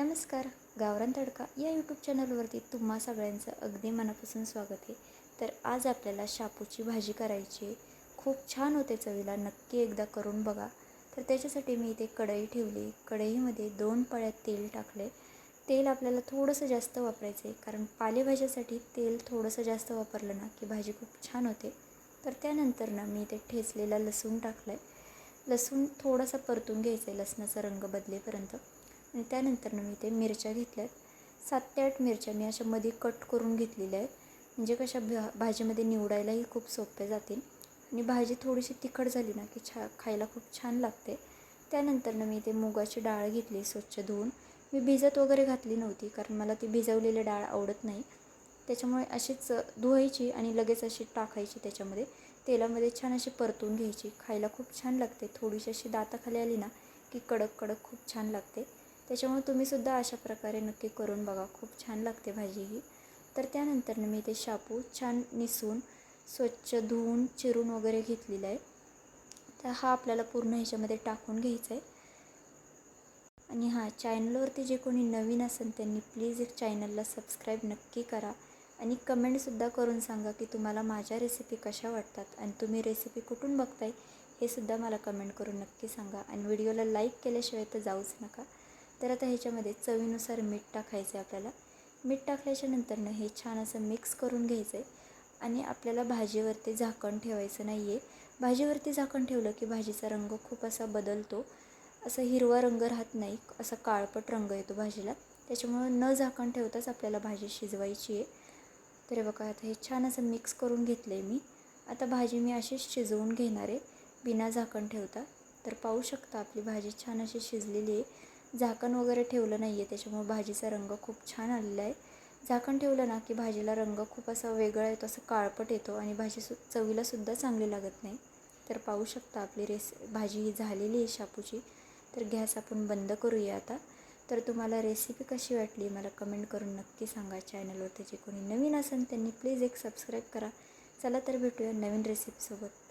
नमस्कार गावरान तडका या यूट्यूब चॅनलवरती तुम्हा सगळ्यांचं अगदी मनापासून स्वागत आहे. तर आज आपल्याला शापूची भाजी करायची आहे. खूप छान होते चवीला नक्की एकदा करून बघा. तर त्याच्यासाठी मी इथे कढई ठेवली. कढईमध्ये दोन पळ्यात तेल टाकले. तेल आपल्याला थोडंसं जास्त वापरायचं आहे कारण पालेभाज्यासाठी तेल थोडंसं जास्त वापरलं ना की भाजी खूप छान होते. तर त्यानंतर ना मी इथे ठेचलेला लसूण टाकलं आहे लसूण थोडासा परतून घ्यायचा आहे लसणाचा रंग बदलेपर्यंत. आणि त्यानंतर मी ते मिरच्या घेतल्या आहेत सात ते आठ मिरच्या मी अशा मध्ये कट करून घेतलेल्या आहेत. म्हणजे कशा भा भाजीमध्ये निवडायलाही खूप सोपे जातील. आणि भाजी थोडीशी तिखट झाली ना की छा खायला खूप छान लागते. त्यानंतरनं मी ते मुगाची डाळ घेतली स्वच्छ धुवून. मी भिजत वगैरे घातली नव्हती कारण मला ती भिजवलेली डाळ आवडत नाही. त्याच्यामुळे अशीच धुवायची आणि लगेच अशी टाकायची त्याच्यामध्ये. तेलामध्ये छान अशी परतून घ्यायची. खायला खूप छान लागते. थोडीशी अशी दाताखाली आली ना की कडक कडक खूप छान लागते. त्याच्यामुळे तुम्हीसुद्धा अशा प्रकारे नक्की करून बघा. खूप छान लागते भाजी ही. तर त्यानंतर मी ते शापू छान निसून स्वच्छ धुवून चिरून वगैरे घेतलेला आहे. तर हा आपल्याला पूर्ण ह्याच्यामध्ये टाकून घ्यायचा आहे. आणि हां चॅनलवरती जे कोणी नवीन असेल त्यांनी प्लीज एक चॅनलला सबस्क्राईब नक्की करा. आणि कमेंटसुद्धा करून सांगा की तुम्हाला माझ्या रेसिपी कशा वाटतात आणि तुम्ही रेसिपी कुठून बघताय हे सुद्धा मला कमेंट करून नक्की सांगा. आणि व्हिडिओला लाईक केल्याशिवाय तर जाऊच नका. तर आता ह्याच्यामध्ये चवीनुसार मीठ टाकायचं आहे आपल्याला. मीठ टाकल्याच्या नंतरनं हे छान असं मिक्स करून घ्यायचं आहे आणि आपल्याला भाजीवरती झाकण ठेवायचं नाही आहे भाजीवरती झाकण ठेवलं की भाजीचा रंग खूप असा बदलतो. असा हिरवा रंग राहत नाही असा काळपट रंग येतो भाजीला. त्याच्यामुळं न झाकण ठेवताच आपल्याला भाजी शिजवायची आहे. तर बघा आता हे छान असं मिक्स करून घेतलं आहे मी. आता भाजी मी अशीच शिजवून घेणार आहे. बिना झाकण ठेवता. तर पाहू शकता आपली भाजी छान अशी शिजलेली आहे. झाकण वगैरे ठेवलं नाही आहे त्याच्यामुळे भाजीचा रंग खूप छान आलेला आहे. झाकण ठेवलं ना की भाजीला रंग खूप असा वेगळा येतो असं काळपट येतो आणि भाजी सु चवीलासुद्धा चांगली लागत नाही. तर पाहू शकता आपली रेस भाजी ही झालेली आहे शापूची. तर गॅस आपण बंद करूया आता. तर तुम्हाला रेसिपी कशी वाटली मला कमेंट करून नक्की सांगा चॅनलवर. जे कोणी नवीन असेल त्यांनी प्लीज एक सबस्क्राईब करा. चला तर भेटूया नवीन रेसिपीसोबत.